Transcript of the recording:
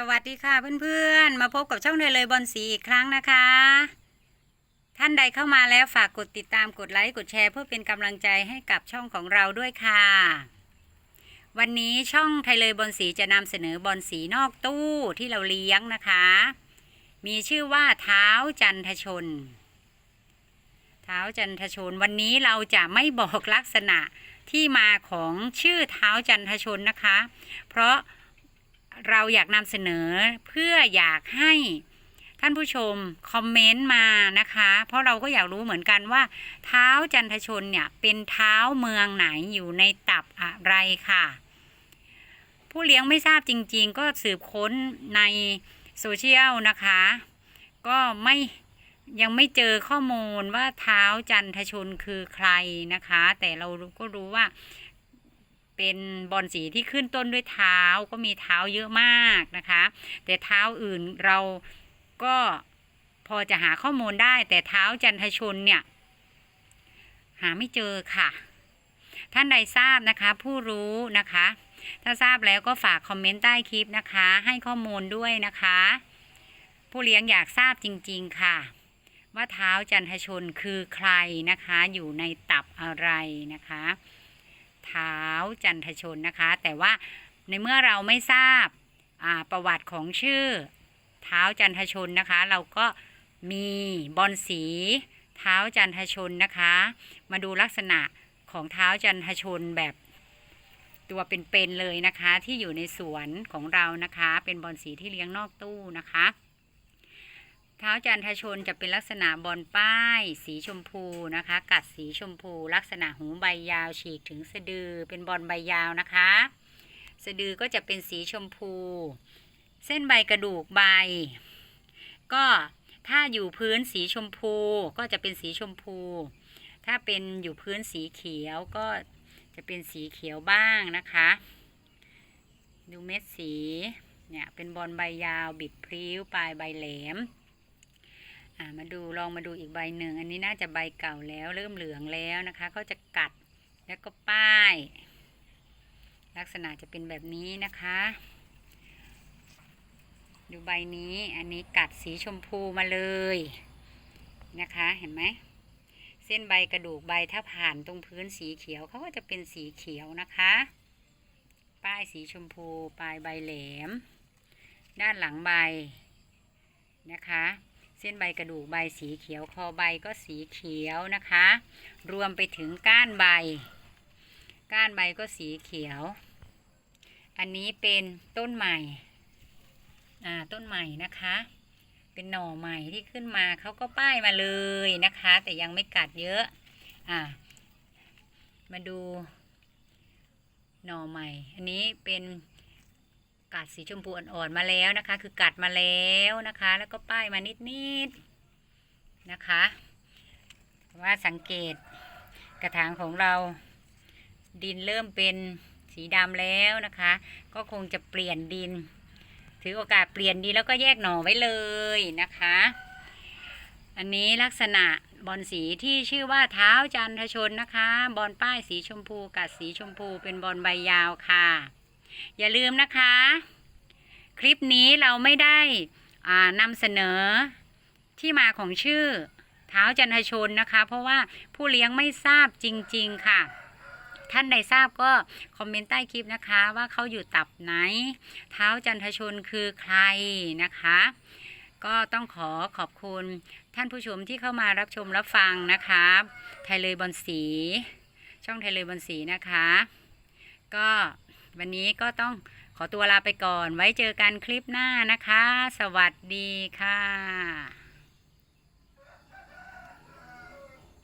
สวัสดีค่ะเพื่อนๆ มาพบกับช่องไทยเลยบอลสีอีกครั้งนะคะ ท่านใดเข้ามาแล้วฝากกดติดตามกดไลค์กดแชร์ เพื่อเป็นกำลังใจให้กับช่องของเราด้วยค่ะ วันนี้ช่องไทยเลยบอลสีจะนำเสนอบอลสีนอกตู้ที่เราเลี้ยงนะคะ มีชื่อว่าเท้าจันทชน เท้าจันทชน วันนี้เราจะไม่บอกลักษณะที่มาของชื่อเท้าจันทชนนะคะ เพราะ เราอยากนำเสนอเพื่ออยากให้ท่านผู้ชมคอมเมนต์มานะคะ เพราะเราก็อยากรู้เหมือนกันว่า เท้าจันทชนเนี่ยเป็นเท้าเมืองไหนอยู่ในตับอะไรค่ะ ผู้เลี้ยงไม่ทราบจริง ๆ ก็สืบค้นในโซเชียลนะคะ ก็ไม่ยังไม่เจอข้อมูลว่าเท้าจันทชนคือใครนะคะ แต่เราก็รู้ว่า เป็นบอลสีที่ขึ้นต้นด้วยเท้าก็มีเท้าเยอะมากนะคะ แต่เท้าอื่นเราก็พอจะหาข้อมูลได้ แต่เท้าจันทชนเนี่ย หาไม่เจอค่ะ ท่านใดทราบนะคะ ผู้รู้นะคะ ถ้าทราบแล้วก็ฝากคอมเมนต์ใต้คลิปนะคะ ให้ข้อมูลด้วยนะคะ ผู้เลี้ยงอยากทราบจริง ๆค่ะ ว่าเท้าจันทชนคือใครนะคะ อยู่ในตับอะไรนะคะ เท้าจันทชนนะคะ แต่ว่าในเมื่อเราไม่ทราบาประวัติของชื่อเท้าจันทชนนะคะ เราก็มีบอลสีเท้าจันทชนนะคะ มาดูลักษณะของเท้าจันทชนแบบตัวเป็นๆเลยนะคะ ที่อยู่ในสวนของเรานะคะ เป็นบอลสีที่เลี้ยงนอกตู้นะคะ เท้าจันทชนจะเป็นลักษณะบอลป้าย สีชมพูนะคะ กัดสีชมพู ลักษณะหูใบยาวฉีกถึงสะดือเป็นบอลใบยาวนะคะ สะดือก็จะเป็นสีชมพู เส้นใบกระดูกใบ ก็ถ้าอยู่พื้นสีชมพูก็จะเป็นสีชมพู ถ้าเป็นอยู่พื้นสีเขียวก็จะเป็นสีเขียวบ้างนะคะ ดูเม็ดสีเนี่ยเป็นบอลใบยาวบิดพริ้วปลายใบแหลม อ่ามาดูลองมาดูอีกใบหนึ่ง อันนี้น่าจะใบเก่าแล้วเริ่มเหลืองแล้วนะคะก็จะกัดแล้วก็ป้าย ลักษณะจะเป็นแบบนี้นะคะ ดูใบนี้อันนี้กัดสีชมพูมาเลยนะคะเห็นไหมเส้นใบกระดูกใบถ้าผ่านตรงพื้นสีเขียวเขาก็จะเป็นสีเขียวนะคะ ป้ายสีชมพูปลายใบแหลม ด้านหลังใบนะคะ เส้นใบกระดูกใบสีเขียว คอใบก็สีเขียวนะคะ รวมไปถึงก้านใบ ก้านใบก็สีเขียว อันนี้เป็นต้นใหม่อ่าต้นใหม่นะคะ เป็นหน่อใหม่ที่ขึ้นมาเขาก็ป้ายมาเลยนะคะ แต่ยังไม่กัดเยอะอ่ามาดูหน่อใหม่ อันนี้เป็น กัดสีชมพูอ่อนๆมาแล้วนะคะ คือกัดมาแล้วนะคะ แล้วก็ป้ายมานิดๆนะคะว่าสังเกตกระถางของเรา ดินเริ่มเป็นสีดำแล้วนะคะ ก็คงจะเปลี่ยนดิน ถือโอกาสเปลี่ยนดินแล้วก็แยกหน่อไว้เลยนะคะ อันนี้ลักษณะบอลสีที่ชื่อว่าเท้าจันทชนนะคะ บอลป้ายสีชมพูกัดสีชมพูเป็นบอลใบยาวค่ะ อย่าลืมนะคะ คลิปนี้เราไม่ได้อ่านำเสนอที่มาของชื่อเท้าจันทชนนะคะ เพราะว่าผู้เลี้ยงไม่ทราบจริง ๆ ค่ะ ท่านใดทราบก็คอมเมนต์ใต้คลิปนะคะ ว่าเขาอยู่ตับไหน เท้าจันทชนคือใครนะคะ ก็ต้องขอขอบคุณท่านผู้ชมที่เข้ามารับชมรับฟังนะคะไทยเลยบอลสี ช่องไทยเลยบอลสีนะคะ ก็ วันนี้ก็ต้องขอตัวลาไปก่อน ไว้เจอกันคลิปหน้านะคะ สวัสดีค่ะ